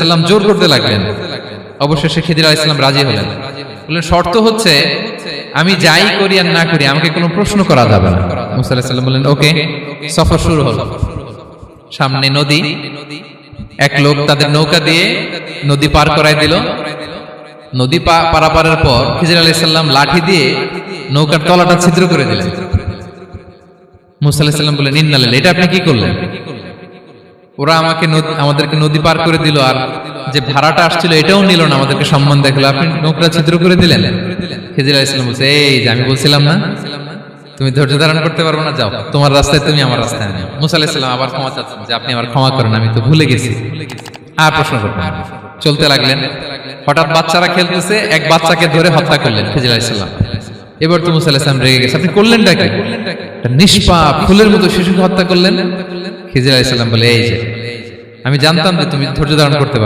সাল্লাম জোর করতে লাগলেন। অবশেষে খিদির আলাইসাল্লাম রাজি হলেন। বললেন, শর্ত হচ্ছে, আমি যাই করি আর না করি, আমাকে কোনো প্রশ্ন করা যাবে না। মুসা আলাহিসাল্লাম বললেন, ওকে, সফর শুরু হলো। সামনে নদী, এক লোক তাদের নৌকা দিয়ে নদী পার করাই দিল। নদী পারাপারের পর খিজির আলাইসাল্লাম লাঠি দিয়ে নৌকার তলাটা ছিদ্র করে দিলেন। মুসা আলাহিসাল্লাম বললেন ইন্নালেন এটা আপনি কি করলেন? ওরা আমাকে আমাদেরকে নদী পার করে দিল আর যে ভাড়াটা আসছিল এটাও নিল না আমাদেরকে সম্মান দেখল। আপনি নৌকা ছিদ্র করে দিলেন? খিজির আলাইসাল্লাম বলছে, এই যে আমি বলছিলাম না, তুমি ধৈর্য ধারণ করতে পারব না, যাও। তোমার রাস্তায় তুমি আমার রাস্তায় আনো। মুসা আলাইসাল্লাম আবার ক্ষমা চাচ্ছেন যে, আপনি আমার ক্ষমা করেন, আমি তো ভুলে গেছি। আর প্রশ্ন করবেন চলতে লাগলেন। হঠাৎ বাচ্চারা খেলতেছে, এক বাচ্চাকে ধরে হত্যা করলেন খিজির আলাইসাল্লাম এবার তো মুসা আলাইসাল্লাম রেগে গেছে। আপনি করলেনটা কি? একটা নিষ্পাপ ফুলের মতো শিশুকে হত্যা করলেন। খিজির আলাইসাল্লাম বলে এই যে আমি জানতাম যে তুমি ধৈর্য ধারণ করতে পারো